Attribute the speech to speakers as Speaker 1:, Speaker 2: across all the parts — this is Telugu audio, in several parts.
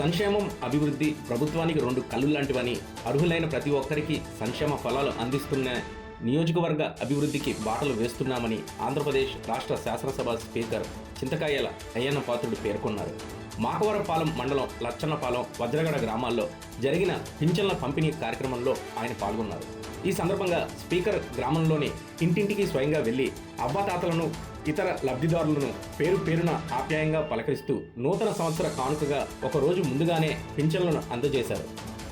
Speaker 1: సంక్షేమం అభివృద్ధి ప్రభుత్వానికి రెండు కళ్ళు లాంటివని అర్హులైన ప్రతి ఒక్కరికి సంక్షేమ ఫలాలు అందిస్తున్న నియోజకవర్గ అభివృద్ధికి బాటలు వేస్తున్నామని ఆంధ్రప్రదేశ్ రాష్ట్ర శాసనసభ స్పీకర్ చింతకాయల అయ్యన్న పాత్రుడు పేర్కొన్నారు. మాకవరపాలెం మండలం లచ్చన్నపాలెం వజ్రగడ గ్రామాల్లో జరిగిన పింఛన్ల పంపిణీ కార్యక్రమంలో ఆయన పాల్గొన్నారు. ఈ సందర్భంగా స్పీకర్ గ్రామంలోని ఇంటింటికి స్వయంగా వెళ్ళి అవ్వాతాతలను ఇతర లబ్ధిదారులను పేరు పేరున ఆప్యాయంగా పలకరిస్తూ నూతన సంవత్సర కానుకగా ఒక రోజు ముందుగానే పింఛన్లను అందజేశారు.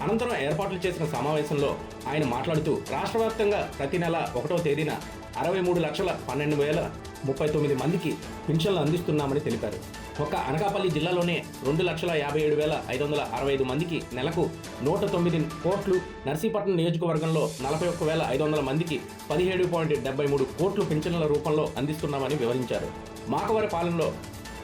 Speaker 1: అనంతరం ఏర్పాట్లు చేసిన సమావేశంలో ఆయన మాట్లాడుతూ రాష్ట్ర వ్యాప్తంగా ప్రతి నెల ఒకటో తేదీన అరవై మూడు లక్షల పన్నెండు వేల ముప్పై తొమ్మిది మందికి పింఛన్లు అందిస్తున్నామని తెలిపారు. ఒక్క అనకాపల్లి జిల్లాలోనే రెండు లక్షల యాభై ఏడు వేల ఐదు వందల అరవై ఐదు మందికి నెలకు నూట తొమ్మిది కోట్లు నర్సీపట్నం నియోజకవర్గంలో నలభై ఒక్క వేల ఐదు వందల మందికి పదిహేడు పాయింట్ డెబ్బై మూడు కోట్లు పింఛన్ల రూపంలో అందిస్తున్నామని వివరించారు. మాకవరి పాలనలో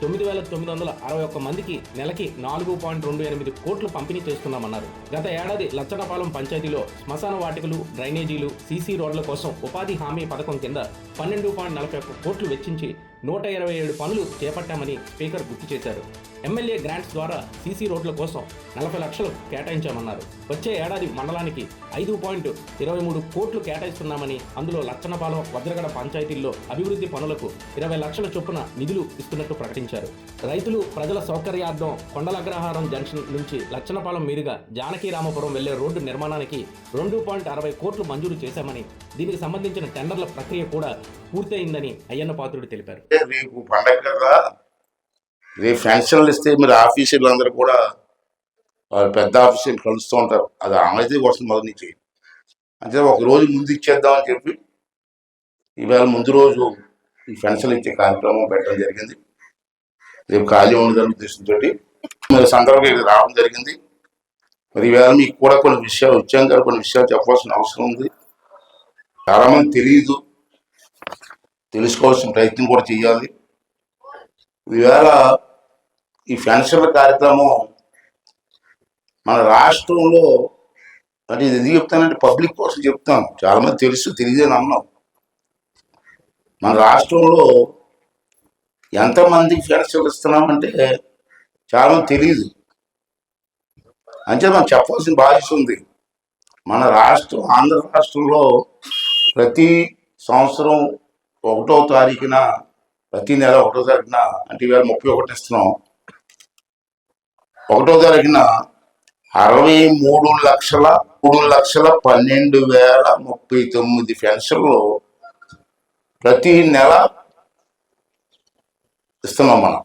Speaker 1: తొమ్మిది వేల తొమ్మిది వందల అరవై ఒక్క మందికి నెలకి నాలుగు పాయింట్ రెండు ఎనిమిది కోట్లు పంపిణీ చేస్తున్నామన్నారు. గత ఏడాది లచ్చనపాలెం పంచాయతీలో శ్మశాన వాటికలు డ్రైనేజీలు సీసీ రోడ్ల కోసం ఉపాధి హామీ పథకం కింద పన్నెండు పాయింట్ నలభై ఒక్క కోట్లు వెచ్చించి నూట ఇరవై ఏడు పనులు చేపట్టామని స్పీకర్ గుర్తు చేశారు. ఎమ్మెల్యే గ్రాంట్స్ ద్వారా సీసీ రోడ్ల కోసం నలభై లక్షలు కేటాయించామన్నారు. వచ్చే ఏడాది మండలానికి ఐదు పాయింట్ ఇరవై మూడు కోట్లు కేటాయిస్తున్నామని అందులో లచ్చనపాలెం వజ్రగడ పంచాయతీల్లో అభివృద్ధి పనులకు ఇరవై లక్షల చొప్పున నిధులు ఇస్తున్నట్టు ప్రకటించారు. రైతులు ప్రజల సౌకర్యార్థం కొండలగ్రహారం జంక్షన్ నుంచి లచ్చనపాలెం మీదుగా జానకీరామపురం వెళ్ళే రోడ్డు నిర్మాణానికి రెండు పాయింట్ అరవై కోట్లు మంజూరు చేశామని దీనికి సంబంధించిన టెండర్ల ప్రక్రియ కూడా పూర్తయిందని అయ్యన్న పాత్రుడు తెలిపారు.
Speaker 2: రేపు పండగ ఫ్యాంక్షన్లు ఇస్తే మీరు ఆఫీసర్లు అందరూ కూడా వాళ్ళ పెద్ద ఆఫీసర్లు కలుస్తూ ఉంటారు. అది ఆమెతే కోసం మొదటి నుంచి. అంటే ఒక రోజు ముందు ఇచ్చేద్దాం అని చెప్పి ఈవేళ ముందు రోజు ఈ పెన్షన్ ఇచ్చే కార్యక్రమం పెట్టడం జరిగింది. రేపు ఖాళీ ఉండదని ఉద్దేశంతో మరి సందర్భంగా ఇక్కడ రావడం జరిగింది. మరి ఈవేళ మీకు కూడా కొన్ని విషయాలు వచ్చాం కదా కొన్ని విషయాలు చెప్పాల్సిన అవసరం ఉంది. చాలామంది తెలియదు తెలుసుకోవాల్సిన ప్రయత్నం కూడా చేయాలి. ఈవేళ ఈ పెన్షన్ల కార్యక్రమం మన రాష్ట్రంలో అంటే ఇది ఎందుకు చెప్తానంటే పబ్లిక్ కోసం చెప్తాను చాలా మంది తెలుసు తెలియదని అన్నాం. మన రాష్ట్రంలో ఎంతమందికి పెన్షన్లు ఇస్తున్నామంటే చాలామంది తెలియదు అంటే మనం చెప్పాల్సిన బాధ్యత ఉంది. మన రాష్ట్రం ఆంధ్ర రాష్ట్రంలో ప్రతి సంవత్సరం ఒకటో తారీఖున ప్రతి నెల ఒకటో తారీఖున అంటే ఇవాళ ముప్పై ఒకటి ఇస్తున్నాం. ఒకటో తారీఖున అరవై మూడు లక్షల మూడు లక్షల పన్నెండు వేల ముప్పై తొమ్మిది పెన్షన్లు ప్రతి నెల ఇస్తున్నాం మనం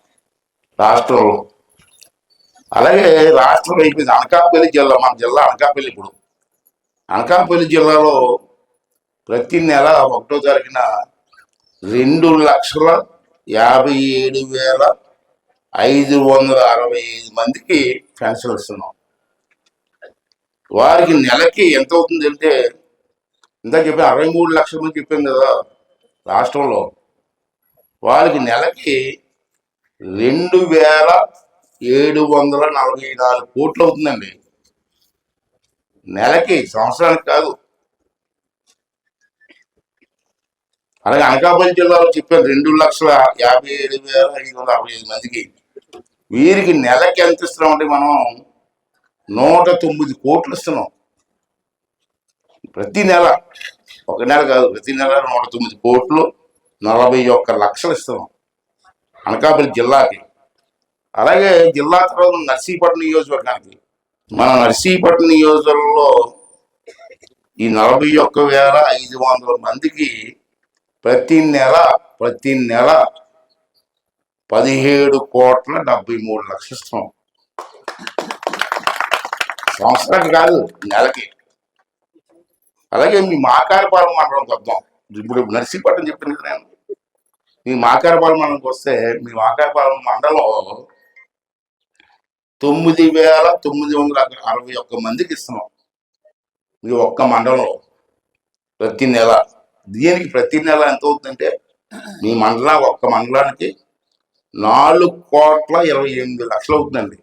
Speaker 2: రాష్ట్రంలో. అలాగే రాష్ట్రం అయిపోయింది అనకాపల్లి జిల్లా మన జిల్లా అనకాపల్లి ఇప్పుడు. అనకాపల్లి జిల్లాలో ప్రతి నెల ఒకటో తారీఖున రెండు లక్షల యాభై ఏడు వేల ఐదు వందల అరవై ఐదు మందికి పెన్షన్ ఇస్తున్నాం. వారికి నెలకి ఎంత అవుతుంది అంటే ఇందాక చెప్పి అరవై మూడు లక్షల మంది చెప్పింది కదా రాష్ట్రంలో. వారికి నెలకి రెండు వేల ఏడు వందల నలభై నాలుగు కోట్లు అవుతుందండి. నెలకి సంవత్సరానికి కాదు అలాగే అనకాపల్లి జిల్లాలో చెప్పారు రెండు లక్షల యాభై ఏడు వేల ఐదు వందల అరవై ఐదు మందికి. వీరికి నెలకి ఎంత ఇస్తున్నాం అంటే మనం నూట తొమ్మిది కోట్లు ఇస్తున్నాం. ప్రతి నెల. ఒక నెల కాదు ప్రతి నెల నూట తొమ్మిది కోట్లు నలభై ఒక్క లక్షలు ఇస్తున్నాం అనకాపల్లి జిల్లాకి. అలాగే జిల్లా తర్వాత నర్సీపట్నం నియోజకవర్గానికి. మన నర్సీపట్నం నియోజకవర్గంలో ఈ నలభై ఒక్క వేల ఐదు వందల మందికి ప్రతి నెల ప్రతి నెల పదిహేడు కోట్ల డెబ్బై మూడు లక్షలు ఇస్తున్నాం సంవత్సరానికి కాదు నెలకి. అలాగే మీ మాకారపాలెం మండలంకి వద్దాం ఇప్పుడు నర్సీపట్నం చెప్పాను కదా నేను. మీ మాకారపాలెం మండలంకి వస్తే మీ మాకారపాలెం మండలం తొమ్మిది వేల తొమ్మిది వందల అరవై ఒక్క మందికి ఇస్తున్నాం. మీ ఒక్క మండలంలో ప్రతి నెల. దీనికి ప్రతి నెల ఎంత అవుతుందంటే మీ మండలం ఒక్క మండలానికి నాలుగు కోట్ల ఇరవై ఎనిమిది లక్షలు అవుతుందండి.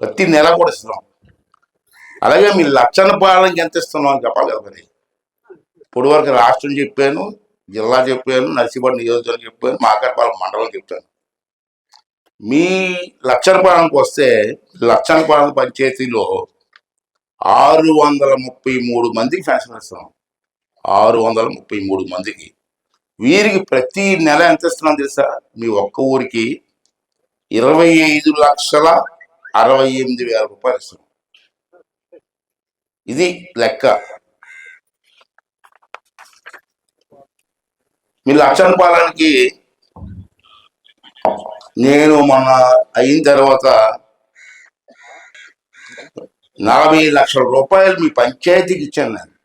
Speaker 2: ప్రతి నెల కూడా ఇస్తున్నాం. అలాగే మీ లక్షణ పాలనకి ఎంత ఇస్తున్నాం అని చెప్పాలి కదా మరి. ఇప్పుడు వరకు రాష్ట్రం చెప్పాను జిల్లా చెప్పాను నర్సీపట్నం నియోజకవర్గం చెప్పాను మాకరపాలెం మండలం చెప్పాను. మీ లక్షణపాలనకు వస్తే లక్షణపాలన పంచాయతీలో ఆరు వందల ముప్పై మూడు మందికి పెన్షన్ ఇస్తున్నాం. ఆరు వందల ముప్పై మూడు మందికి. వీరికి ప్రతి నెల ఎంత ఇస్తున్నాం తెలుసా? మీ ఒక్క ఊరికి ఇరవై ఐదు లక్షల అరవై ఎనిమిది వేల రూపాయలు ఇస్తున్నాం. ఇది లెక్క. మీ లక్షణ పాలనకి నేను మొన్న అయిన తర్వాత నలభై లక్షల రూపాయలు మీ పంచాయతీకి ఇచ్చాను నేను.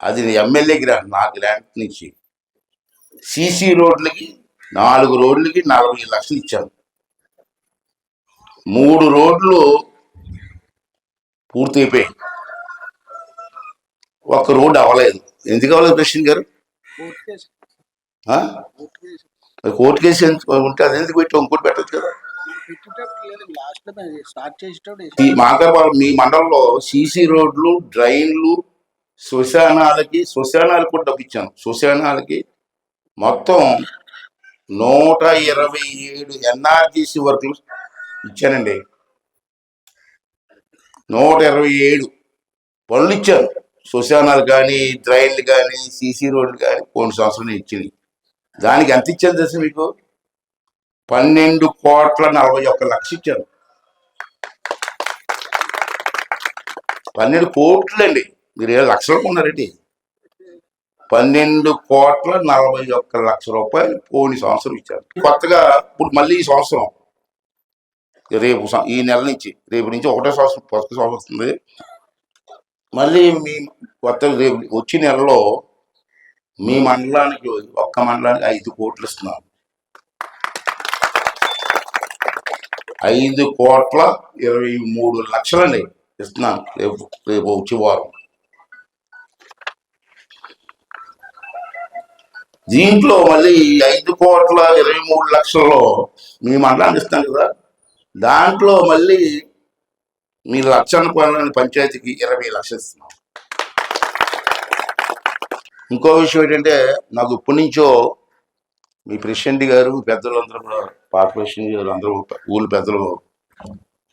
Speaker 2: అది ఎమ్మెల్యే గ్రాంట్ నా గ్రాంట్ నుంచి. సీసీ రోడ్లకి నాలుగు రోడ్లకి నలభై లక్షలు ఇచ్చాను మూడు రోడ్లు పూర్తయిపోయాయి ఒక్క రోడ్డు అవ్వలేదు. ఎందుకు అవ్వలేదు ప్రశ్న గారు?
Speaker 3: కోర్టు కేసు
Speaker 2: ఉంటే అది ఎందుకు పెట్టి ఇంకోటి పెట్టచ్చు కదా. మాకర్ మీ మండలంలో సీసీ రోడ్లు డ్రైన్లు శ్మశానాలకి శ్మశానాలకు కూడా డబ్బు ఇచ్చాను. శ్మశానాలకి మొత్తం నూట ఇరవై ఏడు ఎన్ఆర్జీసీ వర్కులు ఇచ్చానండి. నూట ఇరవై ఏడు పనులు ఇచ్చాను. శ్మశానాలు కానీ డ్రైన్లు కానీ సీసీ రోడ్లు కానీ కొన్ని సంవత్సరాలు ఇచ్చినాయి దానికి ఎంత ఇచ్చాను తెలుసు మీకు? పన్నెండు కోట్ల నలభై ఒక్క లక్ష ఇచ్చాను. పన్నెండు కోట్లు అండి మీరు ఏడు లక్షలకు ఉన్నారండి. పన్నెండు కోట్ల నలభై ఒక్క లక్ష రూపాయలు పోని సంవత్సరం ఇచ్చారు. కొత్తగా ఇప్పుడు మళ్ళీ ఈ సంవత్సరం రేపు ఈ నెల నుంచి రేపు నుంచి ఒకటో సంవత్సరం కొత్త సంవత్సరం వస్తుంది. మళ్ళీ మీ కొత్త రేపు వచ్చే నెలలో మీ మండలానికి ఒక్క మండలానికి ఐదు కోట్లు ఇస్తున్నారు. ఐదు కోట్ల ఇరవై మూడు లక్షలండి ఇస్తున్నాను రేపు రేపు వచ్చే వారం. దీంట్లో మళ్ళీ ఈ ఐదు కోట్ల ఇరవై మూడు లక్షల్లో మీ మండలానికి ఇస్తాం కదా. దాంట్లో మళ్ళీ మీ లక్షను పనులని పంచాయతీకి ఇరవై లక్షలు ఇస్తున్నాం. ఇంకో విషయం ఏంటంటే నాకు ఇప్పటి నుంచో మీ ప్రెసిడెంట్ గారు పెద్దలందరూ కూడా కార్పొరేషన్ గారు అందరూ ఊళ్ళు పెద్దలు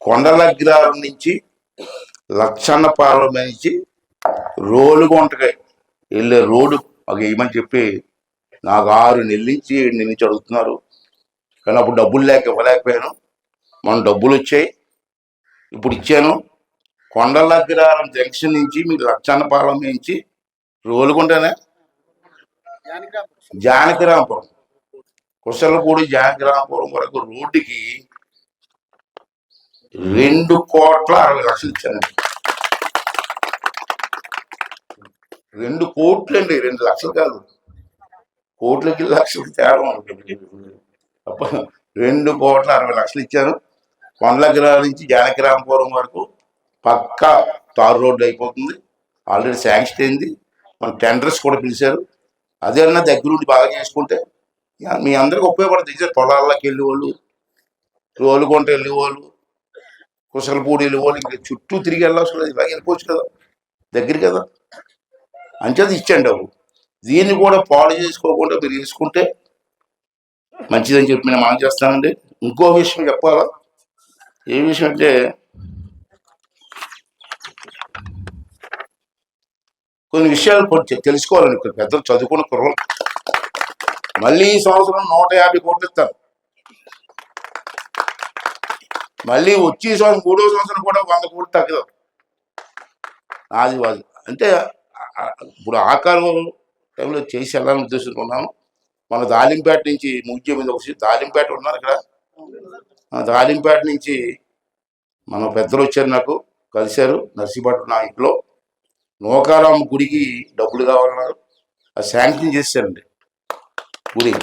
Speaker 2: కొండలగ్రారం నుంచి లక్షణ పాలెం నుంచి రోలుగుంటకి వెళ్ళే రోడ్డు మాకు వేయమని చెప్పి నాకు ఆరు నెలల నుంచి ఏడు అడుగుతున్నారు. కానీ అప్పుడు డబ్బులు లేక ఇవ్వలేకపోయాను. మనం డబ్బులు వచ్చాయి. ఇప్పుడు ఇచ్చాను. కొండల కొండలగ్రారం జంక్షన్ నుంచి మీరు రక్షణపాలెం నుంచి
Speaker 3: రోలుకుంటేనే
Speaker 2: జానకిరాంపురం. కుశలపూడి జానకిరాంపురం వరకు రోడ్డుకి రెండు కోట్ల అరవై లక్షలు ఇచ్చానండి రెండు కోట్లు అండి రెండు లక్షలు కాదు. కోట్లకి లక్షలకు తేడా ఉంటుంది. రెండు కోట్ల అరవై లక్షలు ఇచ్చాను కొండలగిరాల నుంచి జానకిరామపురం వరకు పక్కా తారు రోడ్డు అయిపోతుంది. ఆల్రెడీ శాంక్షన్ అయింది. మన టెండర్స్ కూడా పిలిచారు. అదేమన్నా దగ్గరుండి బాగా చేసుకుంటే మీ అందరికి ఉపయోగపడుతుంది. పొలాల్లోకి వెళ్ళేవాళ్ళు వాళ్ళు వెళ్ళేవాళ్ళు కుసలపూడి వెళ్ళేవాళ్ళు ఇంకా చుట్టూ తిరిగి వెళ్ళాల్సిన ఇలాగ వెళ్ళిపోవచ్చు కదా. దగ్గర కదా. అంచేది ఇచ్చండి డబ్బు దీన్ని కూడా పాడు చేసుకోకుండా మీరు చేసుకుంటే మంచిదని చెప్పి నేను మనం చేస్తానండి. ఇంకో విషయం చెప్పాలా? ఏ విషయం అంటే కొన్ని విషయాలు కొంచెం తెలుసుకోవాలండి. ఇక్కడ పెద్దలు చదువుకున్న కుర్రలు. మళ్ళీ ఈ సంవత్సరం నూట యాభై కోట్లు ఇస్తారు. మళ్ళీ వచ్చే సంవత్సరం మూడో సంవత్సరం కూడా వంద కోట్లు తగ్గదు. నాది వాది అంటే ఇప్పుడు ఆ టైంలో చేసి వెళ్ళాలని ఉద్దేశించుకున్నాము ఉన్నాను మన దాలింపేట నుంచి ముఖ్యం మీద వచ్చి దాలింపేట ఉన్నారు ఇక్కడ. దాలింపేట నుంచి మన పెద్దలు వచ్చారు నాకు. కలిశారు. నర్సీపట్నం నా ఇంట్లో నోకారాం గుడికి డబ్బులు కావాలన్నారు. అది శాంక్షన్ చేశారండి. గుడి.